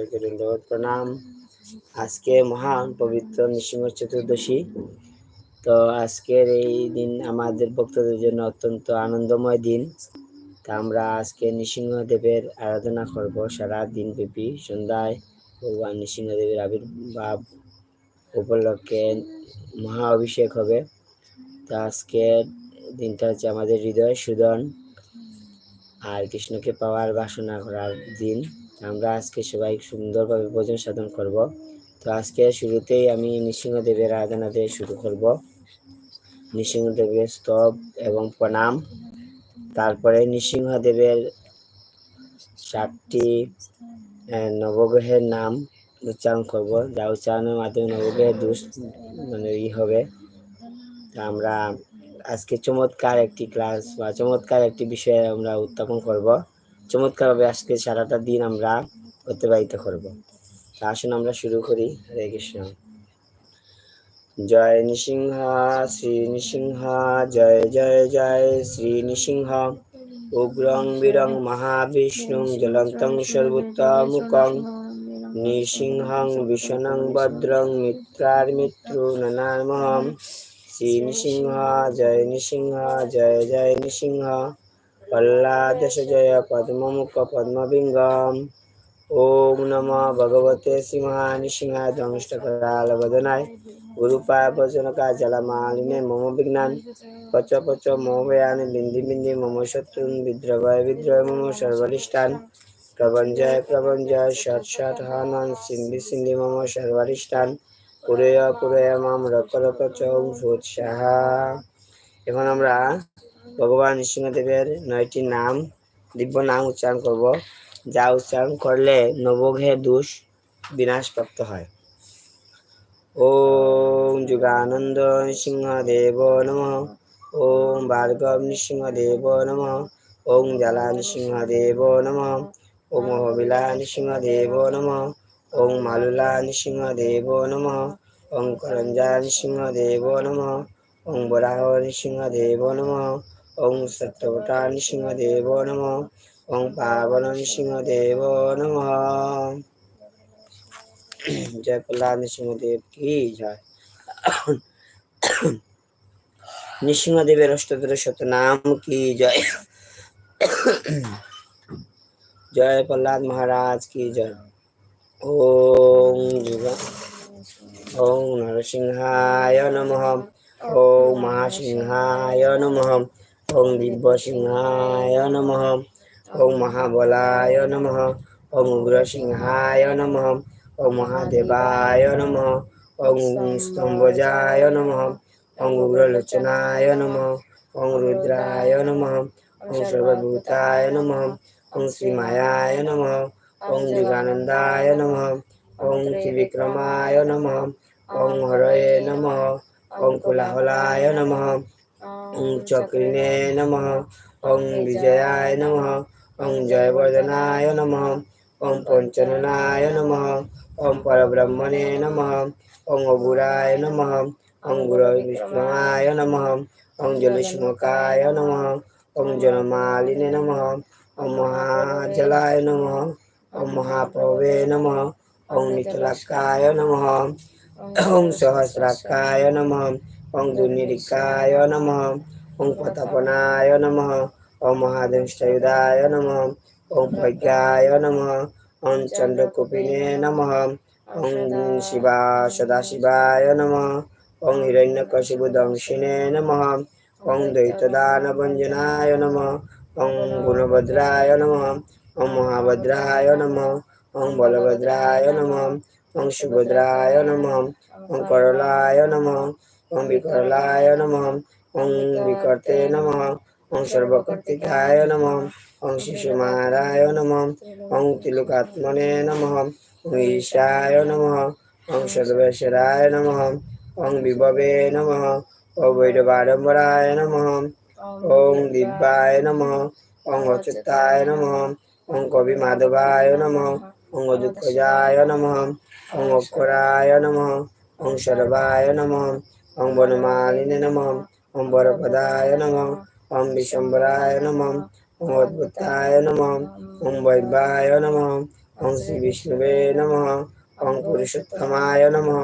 সবাইকে ধন্যবাদ, প্রণাম। আজকে মহান পবিত্র নৃসিংহ চতুর্দশী। তো আজকের এই দিন আমাদের ভক্তদের জন্য অত্যন্ত আনন্দময় দিন। তা আমরা আজকে নৃসিংহদেবের আরাধনা করব সারা দিন ব্যাপী সন্ধ্যায় ভগবান নৃসিংহদেবের আবির্ভাব উপলক্ষে মহা অভিষেক হবে। তো আজকের দিনটা হচ্ছে আমাদের হৃদয় সুদন আর কৃষ্ণকে পাওয়ার বাসনা করার দিন। আমরা আজকে সবাই সুন্দরভাবে ভোজন সাধন করব। তো আজকে শুরুতেই আমি নৃসিংহদেবের আরাধনা দিয়ে শুরু করব। নৃসিংহদেবের স্তব এবং প্রণাম। তারপরে নৃসিংহদেবের চারটি নবগ্রহের নাম উচ্চারণ করব। যা উচ্চারণের মাধ্যমে নবগ্রহের দোষ মানে ই হবে। আমরা আজকে চমৎকার একটি ক্লাস বা চমৎকার একটি বিষয়ে আমরা উত্থাপন করব। চমৎকারভাবে আজকে সারাটা দিন আমরা অতিবাহিত করব। তা আসুন আমরা শুরু করি। হরে কৃষ্ণ। জয় নৃসিংহ, শ্রী নৃসিংহ, জয় জয় জয়, শ্রী নৃসিংহ। উগ্রং বীরং মহাবিষ্ণু জলন্তং সর্বোত্তমুকং নৃসিংহং ভীষণং ভদ্রং মিত্রার মিত্রু ননামহম শ্রী নৃসিংহ, জয় নৃসিংহ, জয় জয় নৃসিংহ। প্রহ্লাদশ জয় পদ্মমুখ পদ্মবিঙ্গম ওম নম ভগবতে সিংহায় ধ্বংষ্টকরাল বদনায় গুরুপায় ভজনকা জলমালিনে মম বিঘ্নান পচ পচ মোহয়ানি বিন্দি বিন্দি মম শত্রুন বিদ্রবয় বিদ্রয় মম সর্বরিষ্টান প্রবঞ্জয় প্রবঞ্জয় ষট ষট হনন সিন্ধি সিন্ধি মম সর্বরিষ্টান পুরয় পুরয় মাম রক চৌম ফুট এখন আমরা ভগবান নৃসিংহদেবের নয়টি নাম, দিব্য নাম উচ্চারণ করব। যা উচ্চারণ করলে নবঘে দোষ বিনাশপ্রাপ্ত হয়। ওম যুগানন্দ নৃসিংহদেব নম। ওম ভার্গব নৃসিংহদেব নম। ওম জালা নৃসিংহদেব নম। ওম হবিলা নৃসিংহদেব নম। ওম মালুলা নৃসিংহদেব নম। ওম করঞ্জা নৃসিংহদেব নম। ওম বরাহ নৃসিংহদেব নম। ওম সত্যবটা নৃসিংহদেব নম ওম পাবন নৃসিংহদেব নম জয় প্রহ্লাদ নৃসিংহদেব কি জয় নৃসিংহদেবের শত নাম কি জয় জয় প্রহ্লাদ মহারাজ কি জয় ওম যুগা ওম নরসিংহায় নমঃ ওম মহাসিংহায় নমঃ ওম দিব্যসিংহায় নমঃ ওম মহাবলায় নমঃ ওম উগ্রসিংহায় নমঃ ওম মহাদেবায় নমঃ ওম স্তম্ভজায় নমঃ ওম উগ্রলোচনায় নমঃ ওম রুদ্রায় নমঃ ওম সর্বভূতায় নমঃ ওম শ্রীমায়ায় নমঃ ওম যুগানন্দায় নমঃ ওম ত্রিবিক্রমায় নমঃ ওম হরয়ে নমঃ ওম কুলাহলায় নমঃ ওম চক্রিণে নমঃ ওম বিজয়ায় নমঃ ওম জয়বর্ধনায় নমঃ ওম পঞ্চননায় নমঃ ওম পরব্রহ্মণে নমঃ ওম অগুরায় নমঃ ওম গুরু বিষ্ণুয় নমঃ ওম জলস্মকায় নমঃ ওম জনমালিনে নমঃ ওম মহাজলায় নমঃ ওম মহাপ্রভে নমঃ ওম নিতলাকায় নমঃ ওম সহস্রাকায় নমঃ ওম দুর্নিরিকায় নমঃ ওম প্রতাপনায় নমঃ ওম মহাদংষ্টায়ুধায় নমঃ ওম প্রজ্ঞায় নমঃ ওম চন্দ্রকূপিনে নমঃ ওম শিবা সদাশিবায় নমঃ ওম হিরণ্যকশিবুদংশিনে নমঃ ওম দ্বৈতদানভঞ্জনায় নমঃ ওম গুণভদ্রায় নমঃ ওম মহাভদ্রায় নমঃ ওম বলভদ্রায় নমঃ ওম সুভদ্রায় নমঃ ওম করলায় নমঃ ওম বিকরলায় নমঃ ওম বিকর্তে নমঃ ওম সর্বকর্তিকায় নমঃ ওম শিশুমারায় নমঃ ওম তিলকাত্মনে নমঃ ওম ঈশায় নমঃ ওম সর্বেশ্বরায় নমঃ ওম বিভবে নমঃ ওম বৈরবাড়ম্বরায় নমঃ ওম দিব্যায় নমঃ ওম অচ্যুতায় নমঃ ওম কবি মাধবায় নমঃ ওম দুঃখজায় নমঃ ওম অক্ষরায় নমঃ ওম সর্বায় নমঃ বনমালিনে নমঃ ওম বরপদায় নমঃ ওম বিশ্বম্বরায় নমঃ ওম অদ্ভুতায় নমঃ ওম বৈবায় নমঃ ওং শ্রী বিষ্ণুবে নমঃ ওং পুরুষোত্তমায় নমঃ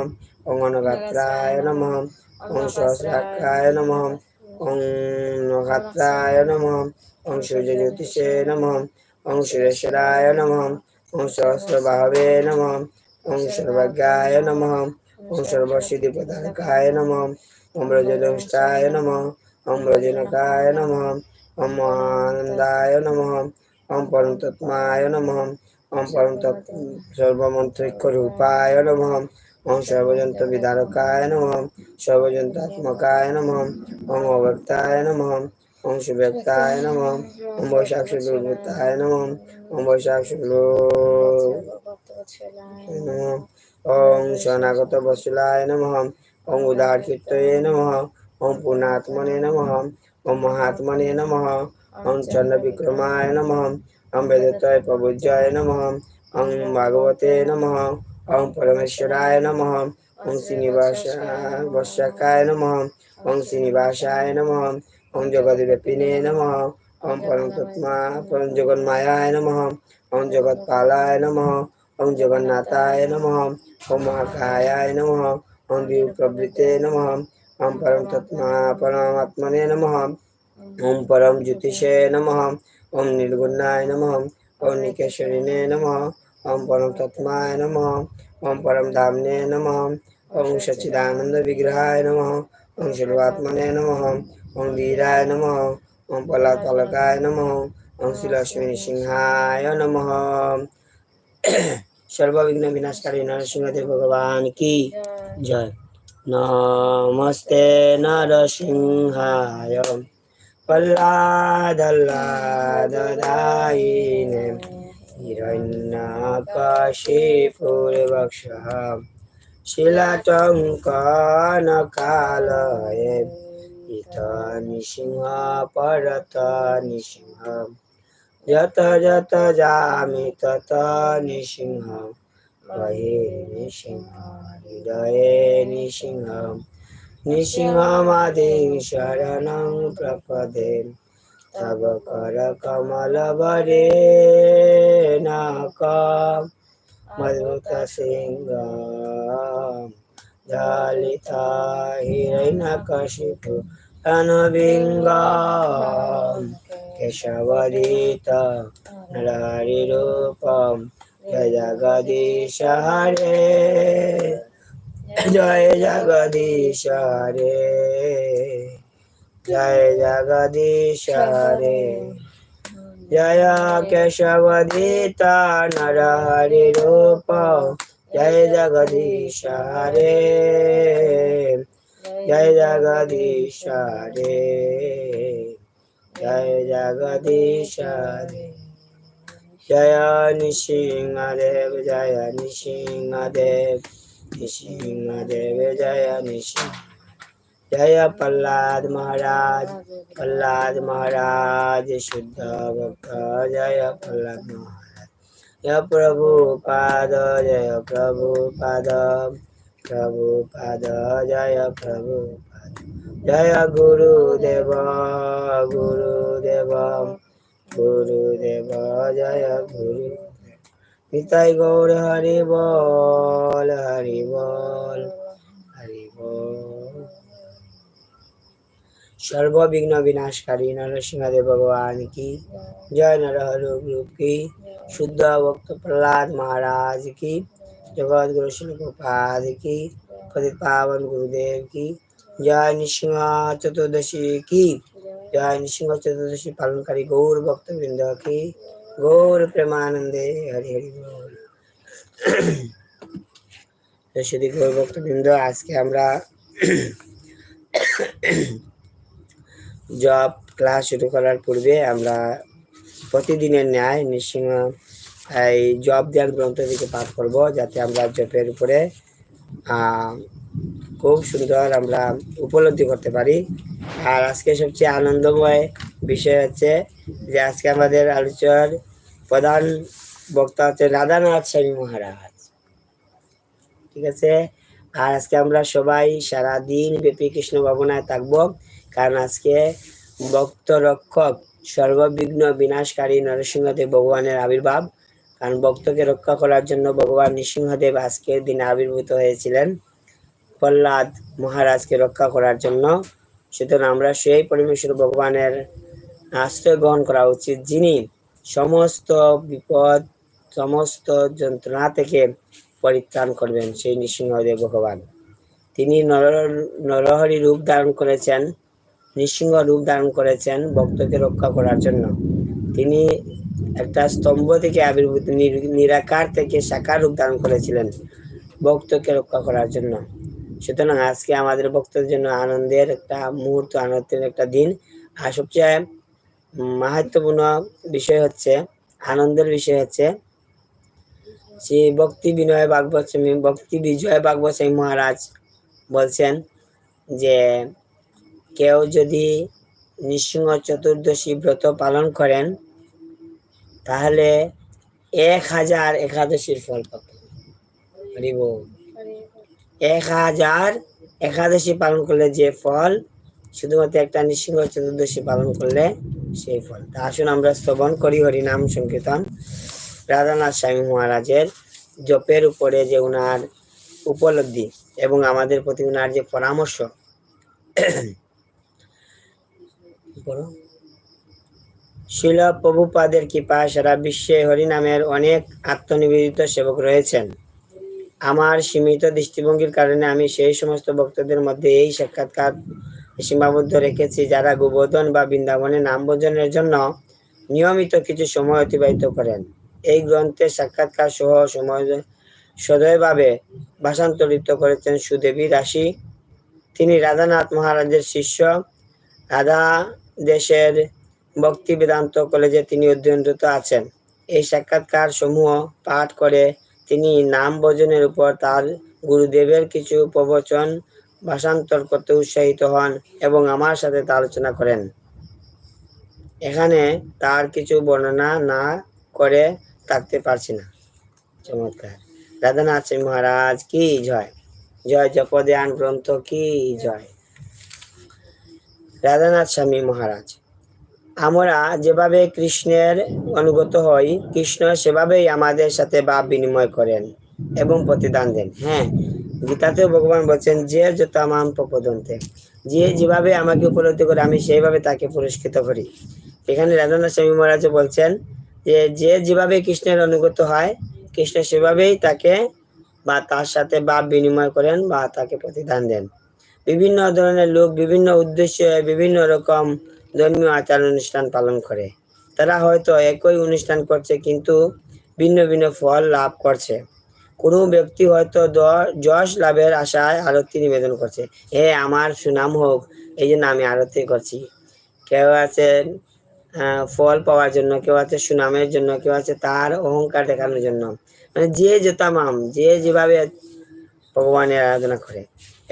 ওং অনগাত্রায় নমঃ ওং সহস্রাক্ষায় নমঃ ওং নগাত্রায় নমঃ ওং সূর্য জ্যোতিষে নমঃ ওং সুরেশ্বরায় নমঃ ওং সহস্রবাহবে নমঃ ওং সর্বজ্ঞায় নমঃ ওং সর্বসিদ্ধিপ্রদায়কায় নমঃ ওং ব্রজদংষ্টায় নমঃ ওং ব্রজনকায় নমঃ ওং মহানন্দায় নমঃ ওং পরম তত্মায় নমঃ ওং পরম তত্ত্ব সর্বমন্ত্রিক্ষ রূপায় নমঃ ওং সর্বজন্ত বিদারকায় নমঃ সর্বজন্তাত্মকায় নমঃ ওং অব্যক্তায় নমঃ ওং সুব্যক্তায় নমঃ ওং বৈশাখ শুক্লভূতায় নমঃ ওং বৈশাখ শুক্ল নমঃ ওং শরণাগত বসুলায় নমঃ ওং পূর্ণাত্মনে নমঃ ওং মহাত্মনে নমঃ ওং চন্দ্রবিক্রমায় নমঃ ওং বেদত্রয় প্রভুজ্যায় নমঃ ওং ভাগবতে নমঃ ওং পরমেশ্বরায় নমঃ ওং শ্রীনিবাস বর্ষাকায় নমঃ ওং শ্রীনিবাসায় নমঃ ওং জগদ্ব্যাপিনে নমঃ ওং পরম তত্মা পরম জগন্মায়ায় নমঃ ওং জগৎপালায় নমঃ ওম জগন্নাথায় নম ওম মহাকায়ায় নম ওম বিপ্রবৃতে নম ওম পরম তৎমা পরমাত্মনে নম ওম পরম জ্যোতিষে নম ওম নির্গুণায় নম ওম নিকেশ্বরিনে নম ওম পরম তৎমায় নম ওম পরম ধামনে নম ওম সচিদানন্দ বিগ্রহায় নম ওম শিলভাত্মনে নম ওম वीराय नम ओम पलापालकाय नम ओम श्री लक्ष्मी सिंहाय नम সর্ববিঘ্ন বিনাশকারী নরসিংহদেব ভগবান কি? জয়। নমস্তে নরসিংহায় পল্লাদল্লাদদায়িনে হিরণ্যকশিপুর্বক্ষ শিলাটঙ্কনকালয়ে ইত নৃসিংহ পরত নৃসিংহ যত যত যামি তত নৃসিংহ রহে নৃসিংহ হৃদয়ে নৃসিংহ নৃসিংহ মাদিং শরণং প্রপদে তব কর কমল বরে নাক মধুত সিংহ দলিত হিরণ্যকশিপু অনবিঙ্গ केशवरीत नरहरिरूपं जय जगदीश हरे जय जगदीश हरे जय जगदीश हरे जय केशवदीत नरहरिरूप जय जगदीश हरे जय जगदीश हरे जय जगदीश जय नृसिंहदेव जय नृसिंहदेव नृसिंहदेव जय नृसिंह जय प्रहलाद महाराज प्रहलाद महाराज, शुद्ध भक्त, जय प्रहलाद महाराज। जय प्रभु पाद, जय प्रभु पाद प्रभु पाद, जय प्रभु पाद। जय गुरुदेव गुरुदेव गुरुदेव जय गुरु পিতাই গৌর হরি বল হরি বল হরি বল সর্ববিঘ্ন বিনাশকারী নরসিংহদেব ভগবান কি জয় নরহর গ্রুপ কি শুদ্ধ ভক্ত প্রহ্লাদ महाराज की जगत गुरु श्री गोपाद की पतित पावन गुरुदेव জয় নৃসিংহ চতুর্দশী কি? জয় নৃসিংহ চতুর্দশী পালনকারী গৌর ভক্তবৃন্দ কি? গৌর প্রেমানন্দে হরি হরি গৌর সেদিক গৌর ভক্তবৃন্দ, আজকে আমরা জব ক্লাস শুরু করার পূর্বে আমরা প্রতিদিনের ন্যায় নৃসিংহ, এই জব ধ্যান গ্রন্থ থেকে পাঠ করব, যাতে আমরা জপের উপরে খুব সুন্দর আমরা উপলব্ধি করতে পারি। আর আজকে সবচেয়ে আনন্দময় বিষয় হচ্ছে যে আজকে আমাদের আলোচনার প্রধান বক্তা হচ্ছে রাধানাথ স্বামী মহারাজ। ঠিক আছে? আর আজকে আমরা সবাই সারা দিন ব্যাপী কৃষ্ণ ভাবনায় থাকব, কারণ আজকে ভক্ত রক্ষক সর্ববিঘ্ন বিনাশকারী নরসিংহদেব ভগবানের আবির্ভাব। কারণ ভক্তকে রক্ষা করার জন্য ভগবান নৃসিংহদেব আজকের দিনে আবির্ভূত হয়েছিলেন। প্রহ্লাদ মহারাজকে রক্ষা করার জন্য। সুতরাং আমরা সেই পরমেশ্বর ভগবানের আশ্রয় গ্রহণ করা উচিত, যিনি সমস্ত বিপদ, সমস্ত যন্ত্রণা থেকে পরিত্রাণ করবেন, সেই নৃসিংহদেব ভগবান। তিনি নর, নরহরি রূপ ধারণ করেছেন, নৃসিংহ রূপ ধারণ করেছেন ভক্তকে রক্ষা করার জন্য। তিনি একটা স্তম্ভ থেকে আবির্ভূত নিরাকার থেকে সাকার রূপ ধারণ করেছিলেন, ভক্তকে রক্ষা করার জন্য। সুতরাং আজকে আমাদের ভক্তদের জন্য আনন্দের একটা মুহূর্ত, আনন্দের একটা দিন আর সবচেয়ে মাহাত্মপূর্ণ বিষয় হচ্ছে, আনন্দের বিষয় হচ্ছে শ্রী ভক্তি বিনয় ভাগবত স্বামী ভক্তি বিজয় ভাগবত স্বামী মহারাজ বলছেন যে, কেউ যদি নৃসিংহ চতুর্দশী ব্রত পালন করেন, তাহলে এক হাজার একাদশীর ফল পাবেন হরি বল। এক হাজার একাদশী পালন করলে যে ফল, শুধুমাত্র একটা নৃসিংহ চতুর্দশী পালন করলে সেই ফল। তা আসুন আমরা শ্রবণ করি, হরি নাম সংকীর্তন। রাধানাথ স্বামী মহারাজের জপের উপরে যে উনার উপলব্ধি এবং আমাদের প্রতি উনার যে পরামর্শ। শিল প্রভুপাদের কৃপা সারা বিশ্বে হরিনামের অনেক আত্মনিবেদিত সেবক রয়েছেন। আমার সীমিত দৃষ্টিভঙ্গির কারণে আমি সেই সমস্ত ভক্তদের মধ্যে এই সাক্ষাৎকার সীমাবদ্ধ রেখেছি যারা গোবর্ধন বা বৃন্দাবনে নাম ভোজনের জন্য নিয়মিত কিছু সময় অতিবাহিত করেন। এই গ্রন্থে সাক্ষাৎকার সহ সময় সদয়ভাবে ভাষান্তরিত করেছেন সুদেবী দাসী তিনি রাধানাথ মহারাজের শিষ্য। রাধা দেশের ভক্তি বেদান্ত কলেজে তিনি অধ্যয়নরত আছেন। এই সাক্ষাৎকার সমূহ পাঠ করে তিনি নাম ভোজনের উপর তার গুরুদেবের কিছু প্রবচন ভাষান্তর করতে উৎসাহিত হন এবং আমার সাথে তা আলোচনা করেন। এখানে তার কিছু বর্ণনা না করে থাকতে পারছি না। চমৎকার। রাধানাথ সিং মহারাজ, কি জয়? জয় জপধ্যান গ্রন্থ, কি জয়? রাধানাথ স্বামী মহারাজ আমরা যেভাবে কৃষ্ণের অনুগত হই, কৃষ্ণ সেভাবেই আমাদের সাথে ভাব বিনিময় করেন এবং প্রতিদান দেন। হ্যাঁ গীতাতেও ভগবান বলছেন, যে যত মাম প্রপদন্তে, যে যেভাবে আমাকে উপলব্ধি করে, আমি সেইভাবে তাকে পুরস্কৃত করি। এখানে রাধানাথ স্বামী মহারাজ বলছেন যে যে যেভাবে কৃষ্ণের অনুগত হয়, কৃষ্ণ সেভাবেই তাকে বা তার সাথে ভাব বিনিময় করেন বা তাকে প্রতিদান দেন। বিভিন্ন ধরনের লোক, বিভিন্ন উদ্দেশ্যে, বিভিন্ন রকম ধর্মীয় আচার অনুষ্ঠান পালন করে। তারা হয়তো একই অনুষ্ঠান করছে, কিন্তু ভিন্ন ভিন্ন ফল লাভ করছে। কোনো ব্যক্তি হয়তো যশ লাভের আশায় আরতি নিবেদন করছে, হে, আমার সুনাম হোক, এই জন্য আমি আরতি করছি। কেউ আছে ফল পাওয়ার জন্য, কেউ আছে সুনামের জন্য, কেউ আছে তার অহংকার দেখানোর জন্য। মানে যে যেতামাম যে যেভাবে ভগবানের আরাধনা করে,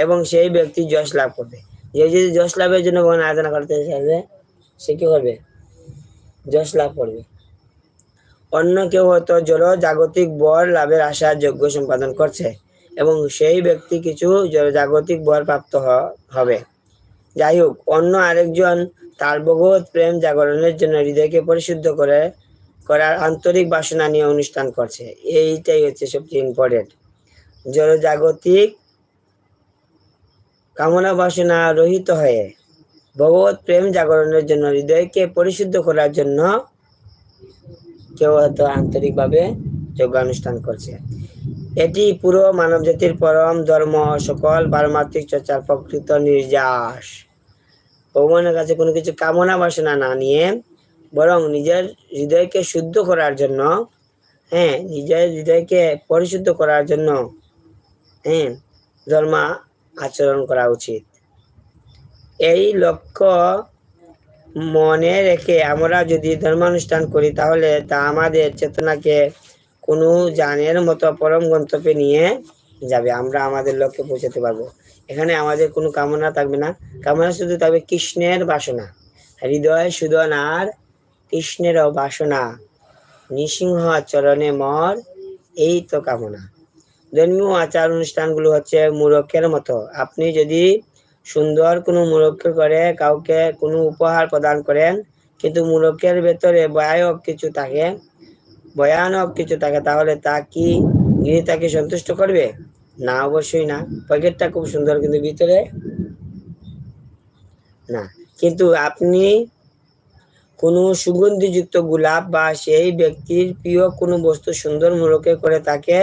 এবং সেই ব্যক্তি যশ লাভ করবে। যে যদি যশ লাভের জন্য ভগবান আরাধনা করতে চাইবে সে কি করবে? যশ লাভ করবে। অন্য কেউ হয়তো জড় জাগতিক বর লাভের আশা যোগ্য সম্পাদন করছে এবং সেই ব্যক্তি কিছু জাগতিক বর প্রাপ্ত হবে। যাই হোক, অন্য আরেকজন তার ভগবত প্রেম জাগরণের জন্য হৃদয়কে পরিশুদ্ধ করে, করার আন্তরিক বাসনা নিয়ে অনুষ্ঠান করছে। এইটাই হচ্ছে সবচেয়ে ইম্পর্টেন্ট জড় জাগতিক কামনা বাসনা রহিত হয়ে ভগবত প্রেম জাগরণের জন্য হৃদয়কে পরিশুদ্ধ করার জন্য কেউ হয়তো আন্তরিকভাবে যোগানুষ্ঠান করছে। এটি পুরো মানব জাতির পরম ধর্ম, সকল পারমার্থিক চর্চার প্রকৃত নির্যাস। ভগবানের কাছে কোনো কিছু কামনা বাসনা না নিয়ে বরং নিজের হৃদয়কে শুদ্ধ করার জন্য হ্যাঁ নিজের হৃদয়কে পরিশুদ্ধ করার জন্য হ্যাঁ ধর্ম আচরণ করা উচিত। এই লক্ষ্য মনে রেখে আমরা যদি ধর্মানুষ্ঠান করি, তাহলে তা আমাদের চেতনাকে কোনো জানের মতো পরম গন্তব্যে নিয়ে যাবে। আমরা আমাদের লক্ষ্যে পৌঁছাতে পারব। এখানে আমাদের কোনো কামনা থাকবে না। কামনা শুধু থাকবে কৃষ্ণের বাসনা। হৃদয় সুদন আর কৃষ্ণেরও বাসনা। নৃসিংহ চরণে মর, এই তো কামনা। ধর্মীয় আচার অনুষ্ঠানগুলো হচ্ছে মূরক্ষের মতো। আপনি যদি সুন্দর কোনো মূরক্ষ করে, কাউকে কোনো উপহার প্রদান করেন, কিন্তু মূরক্ষের ভেতরে ভয়ানক কিছু থাকে, ভয়ানক কিছু থাকে, তাহলে তা কি গৃহীতাকে সন্তুষ্ট করবে? না, অবশ্যই না। প্যাকেটটা খুব সুন্দর, কিন্তু ভিতরে? না। কিন্তু আপনি কোনো সুগন্ধিযুক্ত গোলাপ বা সেই ব্যক্তির প্রিয় কোনো বস্তু সুন্দর মোড়কে করে তাকে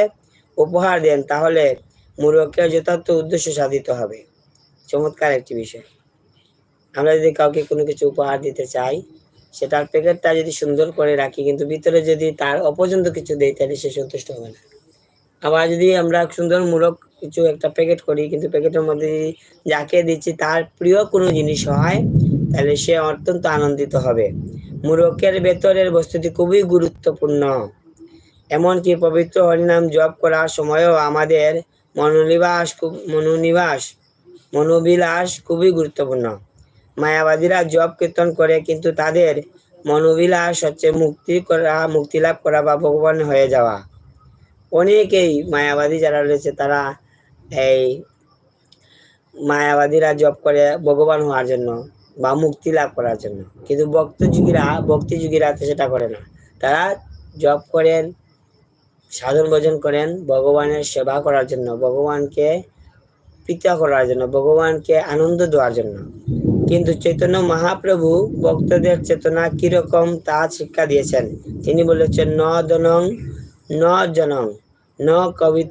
উপহার দেন, তাহলে মোড়কের যথার্থ উদ্দেশ্য সাধিত হবে। চমৎকার একটি বিষয়। আমরা যদি কাউকে কোনো কিছু উপহার দিতে চাই, সেটার প্যাকেটটা যদি সুন্দর করে রাখি, কিন্তু ভিতরে যদি তার অপছন্দ কিছু দেই, তাহলে সে সন্তুষ্ট হবে না। আবার যদি আমরা সুন্দর মূলক কিছু একটা প্যাকেট করি, কিন্তু প্যাকেটের মধ্যে যাকে দিচ্ছি তার প্রিয় কোনো জিনিস হয়, তাহলে সে অত্যন্ত আনন্দিত হবে। মূরকের ভেতরের বস্তুটি খুবই গুরুত্বপূর্ণ। এমনকি পবিত্র হরিনাম জপ করার সময়ও আমাদের মনোনিবাস খুব মনোনিবাস, মনোবিলাস খুবই গুরুত্বপূর্ণ। মায়াবাদীরা জপ কীর্তন করে কিন্তু তাদের মনোবিলাস হচ্ছে মুক্তি করা, মুক্তি লাভ করা বা ভগবান হয়ে যাওয়া। অনেকেই মায়াবাদী যারা রয়েছে তারা এই মায়াবাদীরা জপ করে ভগবান হওয়ার জন্য বা মুক্তি লাভ করার জন্য। কিন্তু ভক্তযুগীরা ভক্তিযুগীরা তো সেটা করে না। তারা জপ করেন সাধন ভোজন করেন, ভগবানের সেবা করার জন্য, ভগবানকে পিতা করার জন্য, ভগবানকে আনন্দ দেওয়ার জন্য। কিন্তু চৈতন্য মহাপ্রভু ভক্তদের চেতনা কীরকম তা শিক্ষা দিয়েছেন। তিনি বলেছেন, ন জনং ন জনং, ন কবিতা